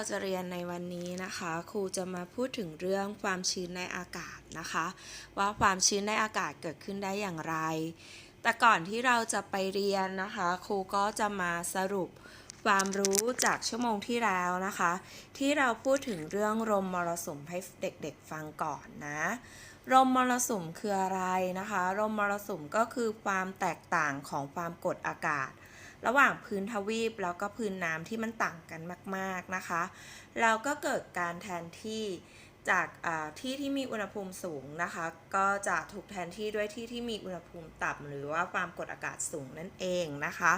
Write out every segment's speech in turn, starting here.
เราจะเรียนในวันนี้นะคะ ครูจะมาพูดถึงเรื่องความชื้นในอากาศนะคะ ว่าความชื้นในอากาศเกิดขึ้นได้อย่างไร แต่ก่อนที่เราจะไปเรียนนะคะ ครูก็จะมาสรุปความรู้จากชั่วโมงที่แล้วนะคะ ที่เราพูดถึงเรื่องลมมรสุมให้เด็กๆฟังก่อนนะลมมรสุมคืออะไรนะคะลมมรสุมก็คือความแตกต่างของความกดอากาศ ระหว่างพื้นทวีปแล้วก็พื้นน้ำที่มันต่างกันมากๆนะคะ แล้วก็เกิดการแทนที่จากที่ที่มีอุณหภูมิสูงนะคะ ก็จะถูกแทนที่ด้วยที่ที่มีอุณหภูมิต่ำหรือว่าความกดอากาศสูงนั่นเองนะคะ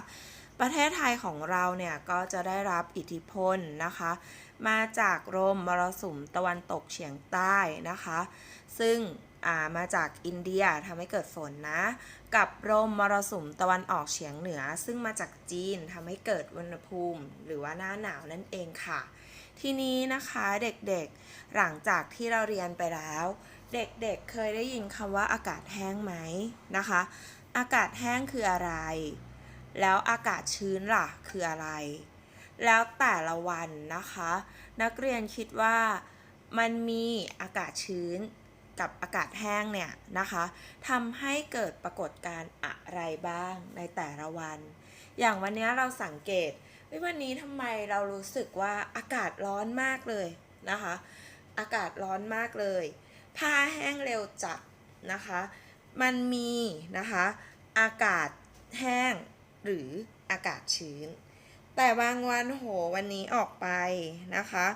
ประเทศไทยของเราเนี่ยก็จะได้รับอิทธิพลนะคะ มาจากลมมรสุมตะวันตกเฉียงใต้นะคะ ซึ่ง มาจากอินเดียทำให้เกิดฝนนะ กับลมมรสุมตะวันออกเฉียงเหนือ ซึ่งมาจากจีนทำให้เกิดอุณหภูมิ หรือว่าหน้าหนาวนั่นเองค่ะ ทีนี้นะคะเด็กๆ หลังจากที่เราเรียนไปแล้ว เด็กๆเเคยได้ยินคำว่าอากาศแห้งไหมนะคะ อากาศแห้งคืออะไร แล้วอากาศชื้นล่ะคืออะไร แล้วแต่ละวันนะคะ นักเรียนคิดว่ามันมีอากาศชื้น กับอากาศแห้งเนี่ยนะคะทำให้เกิดปรากฏการณ์อะไรบ้างในแต่ละวัน อย่างวันนี้เราสังเกตวันนี้ทำไมเรารู้สึกว่าอากาศร้อนมากเลยนะคะ อากาศร้อนมากเลย ผ้าแห้งเร็วจัดนะคะ มันมีนะคะอากาศแห้งหรืออากาศชื้น แต่บางวันโหวันนี้ออกไปนะคะ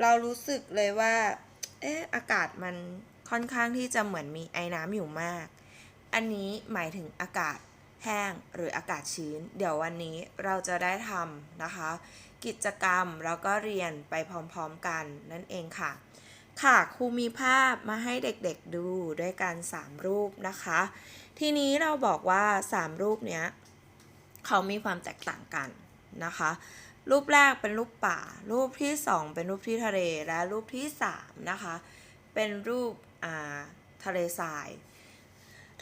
เรารู้สึกเลยว่าเอ๊ะอากาศมัน ค่อนข้างที่จะเหมือนมีไอ้น้ำอยู่มาก อันนี้หมายถึงอากาศแห้งหรืออากาศชื้น เดี๋ยววันนี้เราจะได้ทำนะคะ กิจกรรมแล้วก็เรียนไปพร้อมๆกันนั่นเองค่ะ ค่ะครูมีภาพมาให้เด็กๆดูด้วยกัน 3 รูปนะคะ ทีนี้เราบอกว่า 3 รูปเนี้ยเขามีความแตกต่างกันนะคะ รูปแรกเป็นรูปป่า รูปที่ 2 เป็นรูปที่ทะเลและรูปที่ 3 นะคะ เป็นรูป ทะเลทราย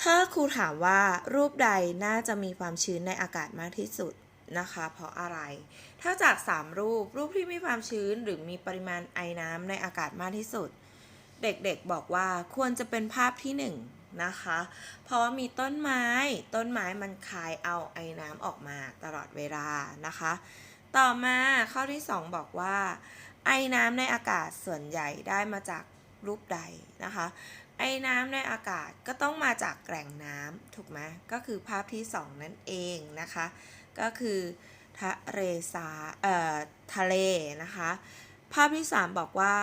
ถ้าครูถามว่ารูปใดน่าจะมีความชื้นในอากาศมากที่สุดนะคะ เพราะอะไร ถ้าจาก 3 รูป รูปที่มีความชื้นหรือมีปริมาณไอน้ำในอากาศมากที่สุด เด็กๆบอกว่าควรจะเป็นภาพที่ 1 นะคะ เพราะว่ามีต้นไม้ ต้นไม้มันคายเอาไอน้ำออกมาตลอดเวลานะคะ ต่อมาข้อที่ 2 บอกว่า ไอน้ำในอากาศส่วนใหญ่ได้มาจาก รูปใดนะคะ ไอ้น้ำในอากาศก็ต้องมาจากแหล่งน้ำถูกไหมก็คือภาพที่ 2 นั่นเองนะคะ ก็คือทะเลสาเอ่อทะเลนะคะ ภาพที่ 3 บอกว่า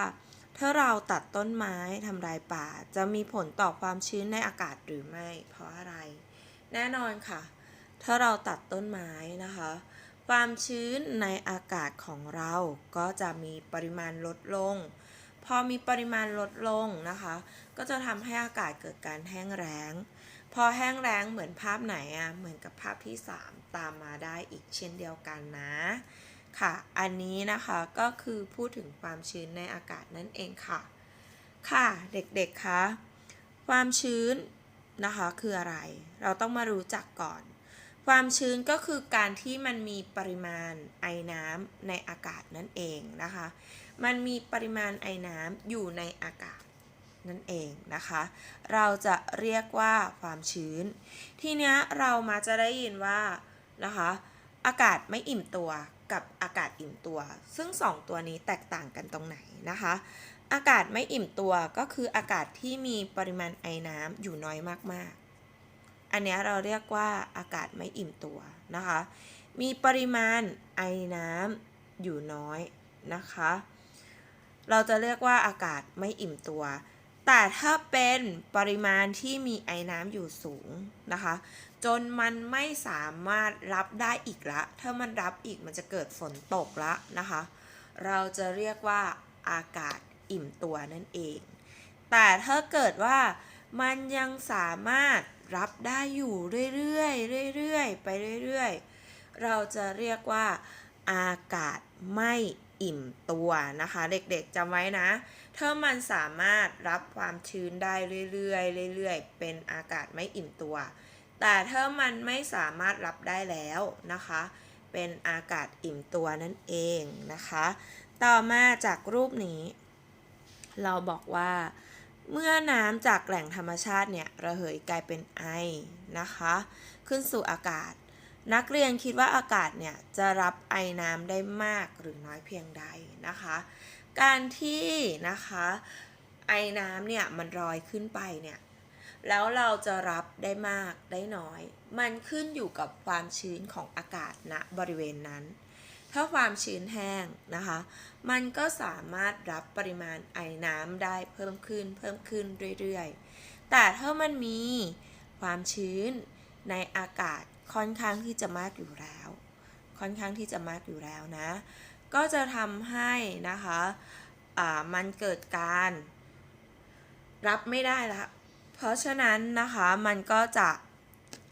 ถ้าเราตัดต้นไม้ทำลายป่า จะมีผลต่อความชื้นในอากาศหรือไม่ เพราะอะไร แน่นอนค่ะ ถ้าเราตัดต้นไม้นะคะความชื้นในอากาศของเราก็จะมีปริมาณลดลง พอมีปริมาณลดลงนะคะ ก็จะทำให้อากาศเกิดการแห้งแล้ง พอแห้งแล้งเหมือนภาพไหนอะเหมือนกับภาพที่ 3 ตามมาได้อีกเช่นเดียวกันนะ ค่ะ อันนี้นะคะก็คือพูดถึงความชื้นในอากาศนั่นเองค่ะ ค่ะ เด็กๆ คะ ความชื้นนะคะคืออะไร เราต้องมารู้จักก่อน ความชื้นก็คือการที่มันมีปริมาณไอน้ำในอากาศนั่นเองนะคะ มันมีปริมาณไอน้ำอยู่ในอากาศนั่นเองนะคะ เราจะเรียกว่าความชื้น ทีเนี้ยเรามาจะได้ยินว่านะคะ อากาศไม่อิ่มตัวกับอากาศอิ่มตัว ซึ่งสองตัวนี้แตกต่างกันตรงไหนนะคะ อากาศไม่อิ่มตัวก็คืออากาศที่มีปริมาณไอน้ำอยู่น้อยมากๆ อันเนี้ยเราเรียกว่าอากาศไม่อิ่มตัวนะคะ มีปริมาณไอน้ำอยู่น้อยนะคะ เราจะเรียกว่าอากาศไม่อิ่มตัว แต่ถ้าเป็นปริมาณที่มีไอน้ำอยู่สูงนะคะ จนมันไม่สามารถรับได้อีกละ ถ้ามันรับอีกมันจะเกิดฝนตกละนะคะ เราจะเรียกว่าอากาศอิ่มตัวนั่นเอง แต่ถ้าเกิดว่ามันยังสามารถรับได้อยู่เรื่อยๆเรื่อยๆไปเรื่อยๆ เราจะเรียกว่าอากาศไม่ อิ่มตัวนะคะ เด็กๆจำไว้นะถ้ามันสามารถรับความชื้นได้เรื่อยๆเรื่อยๆ เป็นอากาศไม่อิ่มตัว แต่ถ้ามันไม่สามารถรับได้แล้วนะคะ เป็นอากาศอิ่มตัวนั่นเองนะคะ ต่อมาจากรูปนี้ เราบอกว่าเมื่อน้ำจากแหล่งธรรมชาติเนี่ยระเหยกลายเป็นไอนะคะ ขึ้นสู่อากาศ นักเรียนคิดว่าอากาศเนี่ยจะรับไอน้ำได้มากหรือน้อยเพียงใดนะคะ การที่นะคะไอน้ำเนี่ยมันลอยขึ้นไปเนี่ยแล้วเราจะรับได้มากได้น้อย มันขึ้นอยู่กับความชื้นของอากาศณบริเวณนั้น ถ้าความชื้นแห้งนะคะ มันก็สามารถรับปริมาณไอน้ำได้เพิ่มขึ้นเพิ่มขึ้นเรื่อยๆ แต่ถ้ามันมีความชื้นในอากาศ ค่อนข้างที่จะมากอยู่แล้ว ค่อนข้างที่จะมากอยู่แล้วนะ ก็จะทำให้นะคะมันเกิดการรับไม่ได้ละ เพราะฉะนั้นนะคะมันก็จะ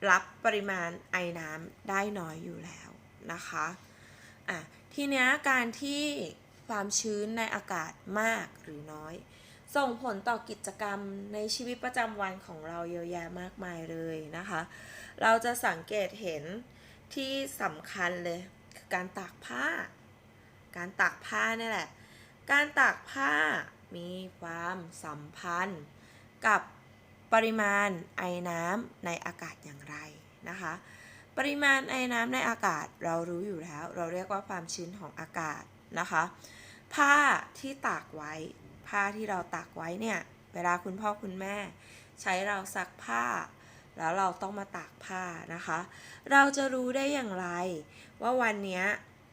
รับปริมาณไอน้ำได้น้อยอยู่แล้วนะคะอะทีนี้การที่ความชื้นในอากาศมากหรือน้อย ส่งผลต่อกิจกรรมในชีวิตประจำวันของเราเยอะแยะมากมายเลยนะคะ เราจะสังเกตเห็นที่สำคัญเลยคือการตากผ้า การตากผ้าเนี่ยแหละ การตากผ้ามีความสัมพันธ์กับปริมาณไอน้ำในอากาศอย่างไรนะคะ ปริมาณไอน้ำในอากาศเรารู้อยู่แล้ว เราเรียกว่าความชื้นของอากาศนะคะ ผ้าที่ตากไว้ ผ้าที่เราตากไว้เนี่ย เวลาคุณพ่อคุณแม่ ใช้เราซักผ้า แล้วเราต้องมาตากผ้านะคะ เราจะรู้ได้อย่างไร ว่าวันนี้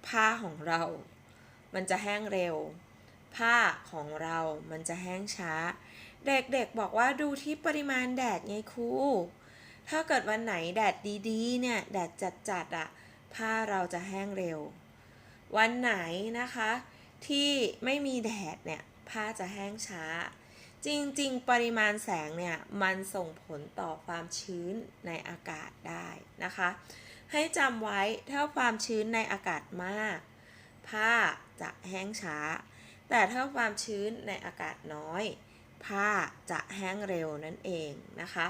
ผ้าของเรา มันจะแห้งเร็ว ผ้าของเรามันจะแห้งช้า เด็กๆบอกว่าดูที่ปริมาณแดดไงครูถ้าเกิดวันไหนแดดดีๆเนี่ยแดดจัดๆอะ่ะผ้าเราจะแห้งเร็ว วันไหนนะคะ ที่ไม่มีแดดเนี่ยผ้าจะแห้งช้า จริงๆ ปริมาณแสงเนี่ยมันส่งผลต่อความชื้นในอากาศได้นะคะ ให้จำไว้ถ้าความชื้นในอากาศมาก ผ้าจะแห้งช้า แต่ถ้าความชื้นในอากาศน้อย ผ้าจะแห้งเร็วนั่นเองนะคะ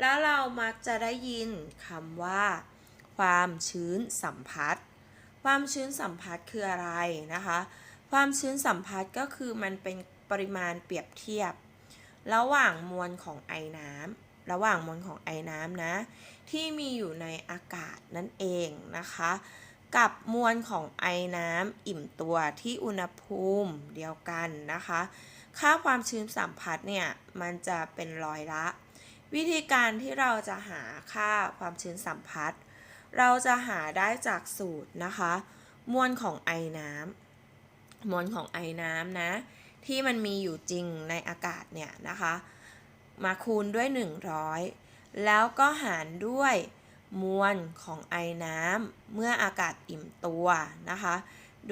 แล้วเรามักจะได้ยินคำว่า ความชื้นสัมผัส ความชื้นสัมผัสคืออะไรนะคะ ความชื้นสัมผัสก็คือมันเป็นปริมาณเปรียบเทียบ ระหว่างมวลของไอน้ำระหว่างมวลของไอน้ำนะ ที่มีอยู่ในอากาศนั่นเองนะคะ กับมวลของไอน้ำอิ่มตัวที่อุณหภูมิเดียวกันนะคะ ค่าความชื้นสัมผัสเนี่ยมันจะเป็นร้อยละ วิธีการที่เราจะหาค่าความชื้นสัมผัส เราจะหาได้จากสูตรนะคะ มวลของไอน้ำมวลของไอน้ำนะ ที่มันมีอยู่จริงในอากาศเนี่ยนะคะ มาคูณด้วย 100 แล้วก็หารด้วยมวลของไอน้ำเมื่ออากาศอิ่มตัวนะคะ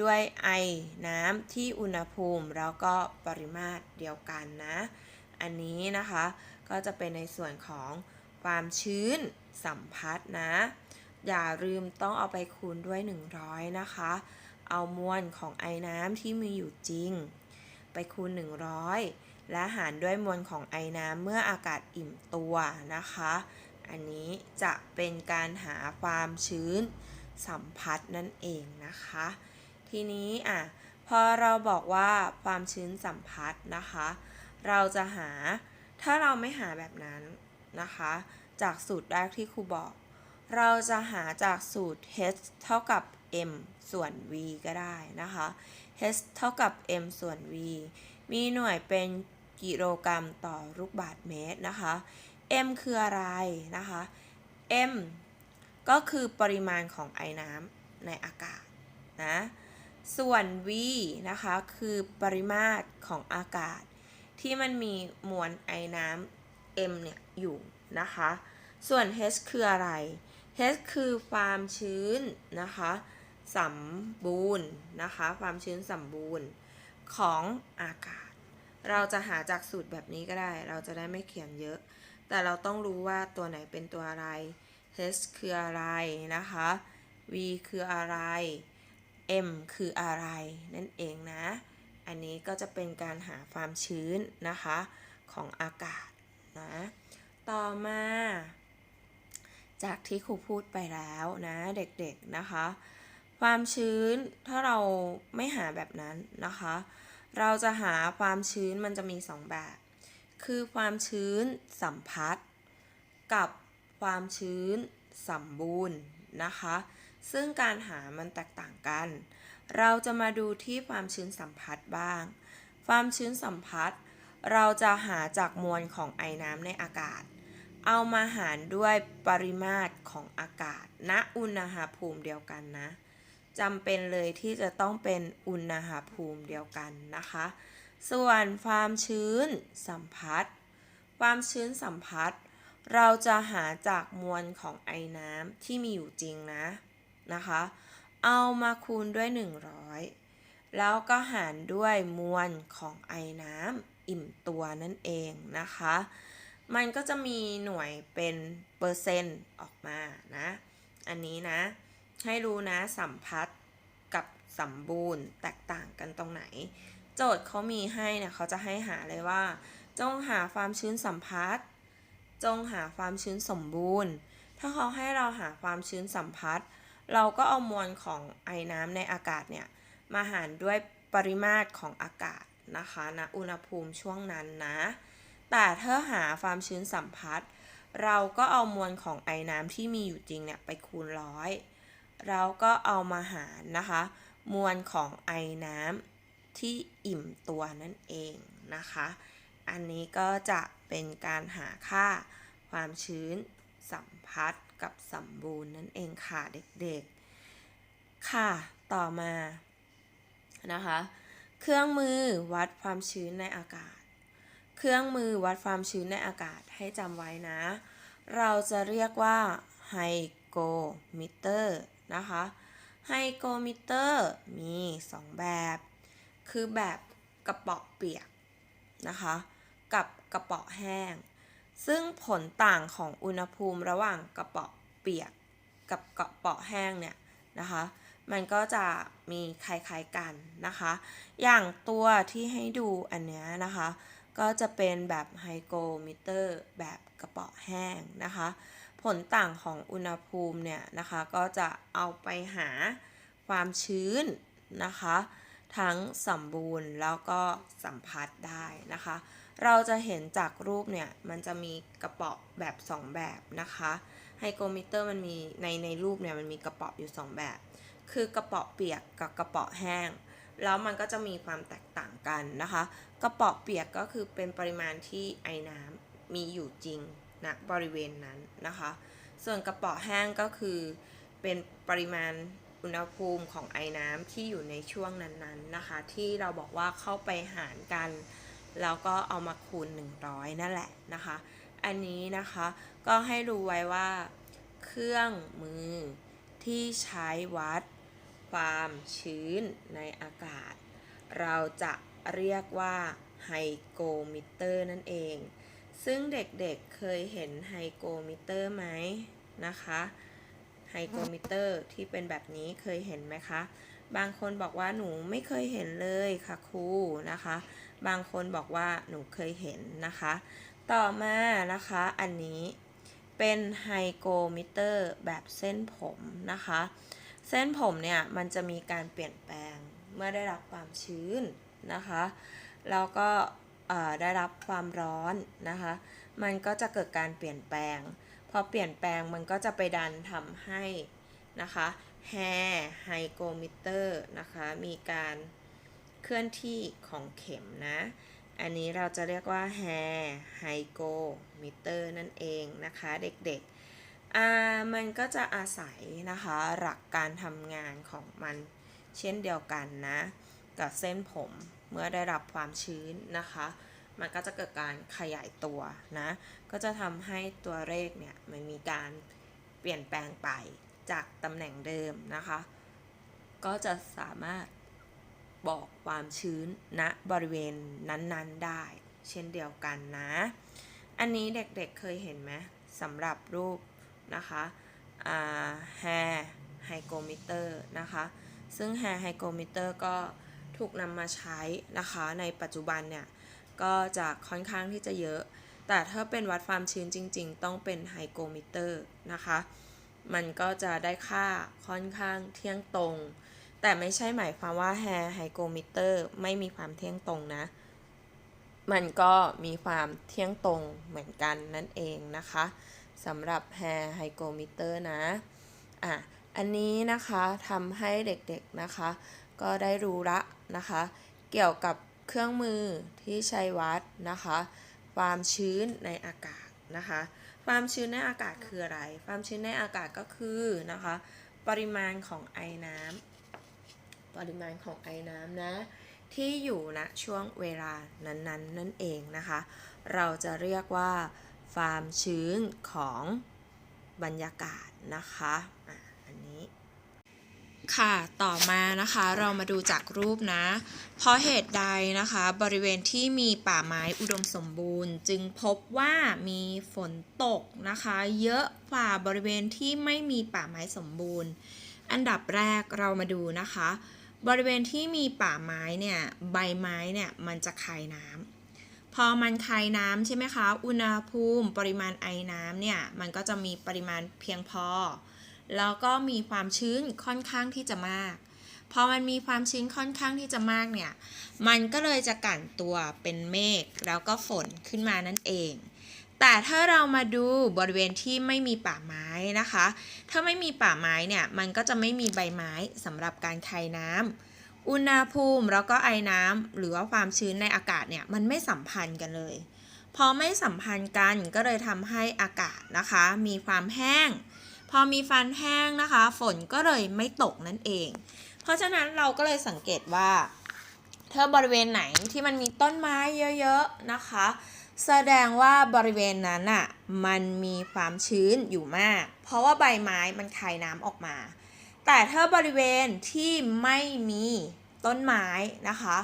ด้วยไอน้ำที่อุณหภูมิแล้วก็ปริมาตรเดียวกันนะ อันนี้นะคะก็จะเป็นในส่วนของความชื้นสัมผัสนะ อย่าลืมต้องเอาไปคูณด้วย 100 นะคะ เอามวลของไอน้ำที่มีอยู่จริง ไปคูณ 100 และหารด้วยมวลของไอน้ำเมื่ออากาศอิ่มตัวนะคะ อันนี้จะเป็นการหาความชื้นสัมผัสนั่นเองนะคะ ทีนี้อะพอเราบอกว่าความชื้นสัมผัสนะคะ เราจะหาถ้าเราไม่หาแบบนั้นนะคะ จากสูตรแรกที่ครูบอก เราจะหาจากสูตร h เท่ากับ m ส่วน v ก็ได้นะคะ h เท่ากับ m ส่วน v มีหน่วยเป็นกิโลกรัมต่อลูกบาศก์เมตรนะคะ m คืออะไรนะคะ m ก็คือปริมาณของไอน้ำในอากาศนะ ส่วน v นะคะคือปริมาตรของอากาศ ที่มันมีมวลไอน้ำ m เนี่ยอยู่นะคะ ส่วน h คืออะไร h คือความชื้นนะคะ สมบูรณ์นะคะ ความชื้นสมบูรณ์ของอากาศ เราจะหาจากสูตรแบบนี้ก็ได้ เราจะได้ไม่เขียนเยอะ แต่เราต้องรู้ว่าตัวไหนเป็นตัวอะไร h คืออะไรนะคะ v คืออะไร m คืออะไรนั่นเองนะ อันนี้ก็จะเป็นการหาความชื้นนะคะของอากาศนะ ต่อมา จากที่ครูพูดไปแล้วนะเด็กๆนะคะ ความชื้นถ้าเราไม่หาแบบนั้นนะคะ เราจะหาความชื้นมันจะมีสองแบบ คือความชื้นสัมพัทธ์กับความชื้นสมบูรณ์นะคะ ซึ่งการหามันแตกต่างกัน เราจะมาดูที่ความชื้นสัมพัทธ์บ้าง ความชื้นสัมพัทธ์เราจะหาจากมวลของไอน้ำในอากาศ เอามาหารด้วยปริมาตรของอากาศณอุณหภูมิเดียวกันนะ จำเป็นเลยที่จะต้องเป็นอุณหภูมิเดียวกันนะคะ ส่วนความชื้นสัมพัทธ์ความชื้นสัมพัทธ์เราจะหาจากมวลของไอน้ำที่มีอยู่จริงนะนะคะ เอามาคูณด้วย 100 แล้วก็หารด้วยมวลของไอน้ำอิ่มตัวนั่นเองนะคะ มันก็จะมีหน่วยเป็นเปอร์เซ็นต์ออกมานะ อันนี้นะ ให้รู้นะสัมพัทธ์กับสมบูรณ์แตกต่างกันตรงไหน โจทย์เขามีให้เนี่ยเขาจะให้หาเลยว่า จงหาความชื้นสัมพัทธ์จงหาความชื้นสมบูรณ์ ถ้าเขาให้เราหาความชื้นสัมพัทธ์เราก็เอามวลของไอน้ำในอากาศเนี่ยมาหารด้วยปริมาตรของอากาศนะคะณนะอุณหภูมิช่วงนั้นนะ แต่ถ้าหาความชื้นสัมพัทธ์เราก็เอามวลของไอน้ำที่มีอยู่จริงเนี่ยไปคูณร้อย เราก็เอามาหารนะคะ มวลของไอน้ำที่อิ่มตัวนั่นเองนะคะ อันนี้ก็จะเป็นการหาค่าความชื้นสัมพัทธ์กับสมบูรณ์นั่นเองค่ะเด็กๆ ค่ะต่อมานะคะ เครื่องมือวัดความชื้นในอากาศ เครื่องมือวัดความชื้นในอากาศให้จำไว้นะ เราจะเรียกว่าไฮโกมิเตอร์ นะคะ ไฮโกมิเตอร์มี 2 แบบ คือแบบกระเป๋อเปียกนะคะ กับกระเป๋อแห้ง ซึ่งผลต่างของอุณหภูมิระหว่างกระเป๋อเปียก กับกระเป๋อแห้งเนี่ยนะคะ มันก็จะมีคล้ายๆกันนะคะ อย่างตัวที่ให้ดูอันเนี้ยนะคะ ก็จะเป็นแบบไฮโกมิเตอร์แบบกระเป๋อแห้งนะคะ ผลต่างของอุณหภูมิเนี่ยนะคะก็จะเอาไปหาความชื้นนะคะ ทั้งสมบูรณ์แล้วก็สัมผัสได้นะคะ เราจะเห็นจากรูปเนี่ยมันจะมีกระป๋อแบบ 2 แบบนะคะไฮโกมิเตอร์มันมีในในรูปเนี่ยมันมีกระป๋ออยู่ 2 แบบ คือกระป๋อเปียกกับกระป๋อแห้ง แล้วมันก็จะมีความแตกต่างกันนะคะ กระป๋อเปียกก็คือเป็นปริมาณที่ไอ้น้ำมีอยู่จริง นะบริเวณนั้นนะคะ ส่วนกระป๋อแห้งก็คือเป็นปริมาณอุณหภูมิของไอ้น้ำที่อยู่ในช่วงนั้นๆนะคะ ที่เราบอกว่าเข้าไปหารกัน แล้วก็เอามาคูณ 100 นั่นแหละนะคะ อันนี้นะคะก็ให้รู้ไว้ว่า เครื่องมือที่ใช้วัด ความชื้นในอากาศ เราจะเรียกว่าไฮโกมิเตอร์นั่นเอง ซึ่งเด็กๆเเคยเห็นไฮโกมิเตอร์ไหมนะคะไฮโกมิเตอร์ที่เป็นแบบนี้เคยเห็นไหมคะ บางคนบอกว่าหนูไม่เคยเห็นเลยค่ะครูนะคะ บางคนบอกว่าหนูเคยเห็นนะคะ ต่อมานะคะอันนี้เป็นไฮโกมิเตอร์แบบเส้นผมนะคะ เส้นผมเนี่ยมันจะมีการเปลี่ยนแปลงเมื่อได้รับความชื้นนะคะ แล้วก็ ได้รับความร้อนนะคะ มันก็จะเกิดการเปลี่ยนแปลง พอเปลี่ยนแปลงมันก็จะไปดันทำให้นะคะแฮไฮโกมิเตอร์นะคะ มีการเคลื่อนที่ของเข็มนะ อันนี้เราจะเรียกว่าแฮไฮโกมิเตอร์นั่นเองนะคะเด็กๆอ่ามันก็จะอาศัยนะคะหลักการทำงานของมันเช่นเดียวกันนะ กับเส้นผม เมื่อได้รับความชื้นนะคะ มันก็จะเกิดการขยายตัวนะ ก็จะทำให้ตัวเลขเนี่ยมันมีการเปลี่ยนแปลงไปจากตำแหน่งเดิมนะคะ ก็จะสามารถบอกความชื้นณบริเวณนั้นๆได้ เช่นเดียวกันนะ อันนี้เด็กๆเเคยเห็นไหมสำหรับรูปนะคะแฮไฮโกมิเตอร์นะคะ ซึ่งแฮไฮโกมิเตอร์ก็ ถูกนำมาใช้นะคะในปัจจุบันเนี่ย ก็จะค่อนข้างที่จะเยอะ แต่ถ้าเป็นวัดความชื้นจริง ๆ ต้องเป็นไฮโกมิเตอร์นะคะ มันก็จะได้ค่าค่อนข้างเที่ยงตรง แต่ไม่ใช่หมายความว่าแฮร์ไฮโกมิเตอร์ไม่มีความเที่ยงตรงนะ มันก็มีความเที่ยงตรงเหมือนกันนั่นเองนะคะสำหรับแฮร์ไฮโกมิเตอร์นะ อะ อันนี้นะคะทำให้เด็กๆนะคะ ก็ได้รู้ละนะคะ เกี่ยวกับเครื่องมือที่ใช้วัดนะคะ ความชื้นในอากาศนะคะ ความชื้นในอากาศคืออะไร ความชื้นในอากาศก็คือนะคะ ปริมาณของไอน้ำปริมาณของไอน้ำนะที่อยู่ณช่วงเวลานั้นๆนนั่นเองนะคะ เราจะเรียกว่าความชื้นของบรรยากาศนะคะะ ค่ะ ต่อมานะคะเรามาดูจากรูปนะ เพราะเหตุใดนะคะ บริเวณที่มีป่าไม้อุดมสมบูรณ์ จึงพบว่ามีฝนตกนะคะ เยอะกว่าบริเวณที่ไม่มีป่าไม้สมบูรณ์ อันดับแรกเรามาดูนะคะ บริเวณที่มีป่าไม้เนี่ยใบไม้เนี่ยมันจะคายน้ำพอมันคายน้ำใช่ไหมคะ อุณหภูมิปริมาณไอน้ำเนี่ยมันก็จะมีปริมาณเพียงพอ แล้วก็มีความชื้นค่อนข้างที่จะมาก พอมันมีความชื้นค่อนข้างที่จะมากเนี่ย มันก็เลยจะกั่นตัวเป็นเมฆแล้วก็ฝนขึ้นมานั่นเอง แต่ถ้าเรามาดูบริเวณที่ไม่มีป่าไม้นะคะ ถ้าไม่มีป่าไม้เนี่ย มันก็จะไม่มีใบไม้สำหรับการคายน้ำ อุณหภูมิแล้วก็ไอน้ำหรือว่าความชื้นในอากาศเนี่ย มันไม่สัมพันธ์กันเลย พอไม่สัมพันธ์กันก็เลยทำให้อากาศนะคะ มีความแห้ง พอมีฟันแห้งนะคะ ฝนก็เลยไม่ตกนั่นเอง เพราะฉะนั้นเราก็เลยสังเกตว่าถ้าบริเวณไหนที่มันมีต้นไม้เยอะๆนะคะ แสดงว่าบริเวณนั้นอะมันมีความชื้นอยู่มาก เพราะว่าใบไม้มันคายน้ำออกมา แต่ถ้าบริเวณที่ไม่มีต้นไม้นะคะ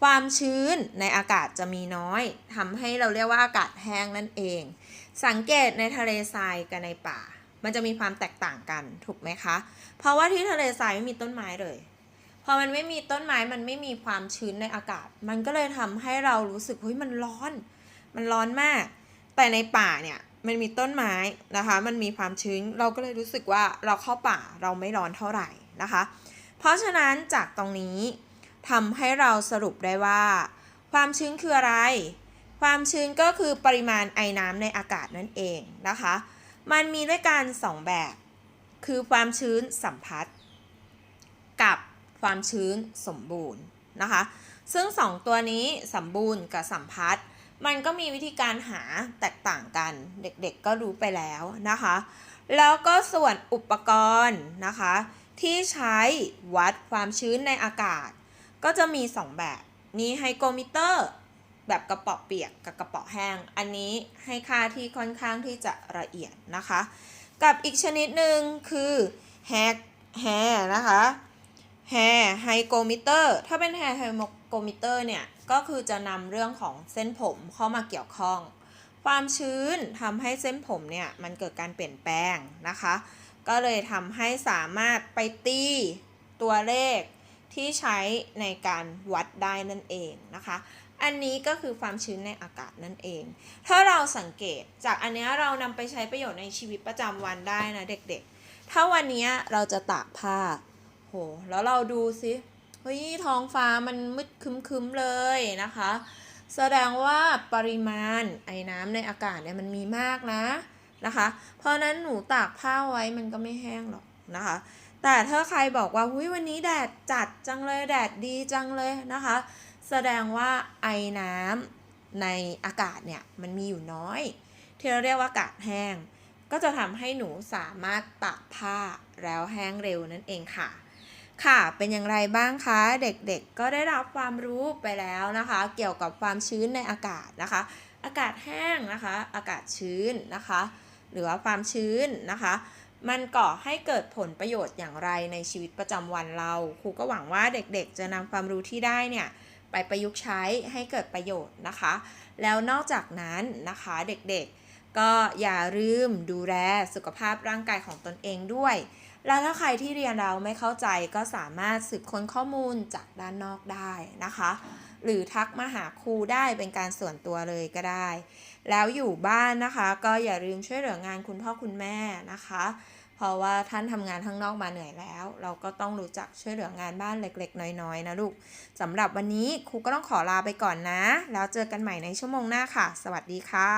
ความชื้นในอากาศจะมีน้อยทำให้เราเรียกว่าอากาศแห้งนั่นเอง สังเกตในทะเลทรายกับในป่า มันจะมีความแตกต่างกันถูกไหมคะ เพราะว่าที่ทะเลทรายไม่มีต้นไม้เลยพอมันไม่มีต้นไม้มันไม่มีความชื้นในอากาศ มันก็เลยทำให้เรารู้สึกเฮ้ยมันร้อน มันร้อนมาก แต่ในป่าเนี่ยมันมีต้นไม้นะคะ มันมีความชื้น เราก็เลยรู้สึกว่าเราเข้าป่าเราไม่ร้อนเท่าไหร่นะคะ เพราะฉะนั้นจากตรงนี้ทำให้เราสรุปได้ว่า ความชื้นคืออะไร ความชื้นก็คือปริมาณไอน้ำในอากาศนั่นเองนะคะ มันมีด้วยกันสองแบบ คือความชื้นสัมผัสกับความชื้นสมบูรณ์นะคะ ซึ่งสองตัวนี้สมบูรณ์กับสัมพัทธ์มันก็มีวิธีการหาแตกต่างกันเด็กๆก็รู้ไปแล้วนะคะ แล้วก็ส่วนอุปกรณ์นะคะ ที่ใช้วัดความชื้นในอากาศ ก็จะมี 2 แบบนี่ไฮโกมิเตอร์ แบบกระเป๋อเปียกกับกระเป๋อแห้ง อันนี้ให้ค่าที่ค่อนข้างที่จะละเอียดนะคะ กับอีกชนิดหนึ่งคือแฮกแฮนะคะแฮไฮโกมิเตอร์ถ้าเป็นแฮไฮโกมิเตอร์เนี่ย ก็คือจะนำเรื่องของเส้นผมเข้ามาเกี่ยวข้อง ความชื้นทำให้เส้นผมเนี่ย มันเกิดการเปลี่ยนแปลงนะคะ ก็เลยทำให้สามารถไปตีตัวเลขที่ใช้ในการวัดได้นั่นเองนะคะ อันนี้ก็คือความชื้นในอากาศนั่นเอง ถ้าเราสังเกตจากอันนี้เรานำไปใช้ประโยชน์ในชีวิตประจำวันได้นะเด็กๆ ถ้าวันนี้เราจะตากผ้า โห แล้วเราดูสิ เฮ้ยท้องฟ้ามันมืดคึ้มๆเลยนะคะ แสดงว่าปริมาณไอ้น้ำในอากาศเนี่ยมันมีมากนะนะคะ เพราะนั้นหนูตากผ้าไว้มันก็ไม่แห้งหรอกนะคะ แต่ถ้าใครบอกว่า หุยวันนี้แดดจัดจังเลยแดดดีจังเลยนะคะ แสดงว่าไอน้ำในอากาศเนี่ยมันมีอยู่น้อย ที่เราเรียกว่าอากาศแห้ง ก็จะทำให้หนูสามารถตากผ้าแล้วแห้งเร็วนั่นเองค่ะ ค่ะ เป็นอย่างไรบ้างคะ เด็กๆ ก็ได้รับความรู้ไปแล้วนะคะ เกี่ยวกับความชื้นในอากาศนะคะ อากาศแห้งนะคะ อากาศชื้นนะคะ หรือว่าความชื้นนะคะมันก่อให้เกิดผลประโยชน์อย่างไรในชีวิตประจำวันเรา ครูก็หวังว่าเด็กๆ จะนำความรู้ที่ได้เนี่ย ไปประยุกต์ใช้ให้เกิดประโยชน์นะคะ แล้วนอกจากนั้นนะคะเด็กๆ ก็อย่าลืมดูแลสุขภาพร่างกายของตนเองด้วย แล้วถ้าใครที่เรียนเราไม่เข้าใจก็สามารถสืบค้นข้อมูลจากด้านนอกได้นะคะ หรือทักมาหาครูได้เป็นการส่วนตัวเลยก็ได้ แล้วอยู่บ้านนะคะ ก็อย่าลืมช่วยเหลืองานคุณพ่อคุณแม่นะคะ เพราะว่าท่านทำงานข้างนอกมาเหนื่อยแล้ว เราก็ต้องรู้จักช่วยเหลืองานบ้านเล็ก ๆ น้อยๆนะลูกสำหรับวันนี้ครูก็ต้องขอลาไปก่อนนะ แล้วเจอกันใหม่ในชั่วโมงหน้าค่ะ สวัสดีค่ะ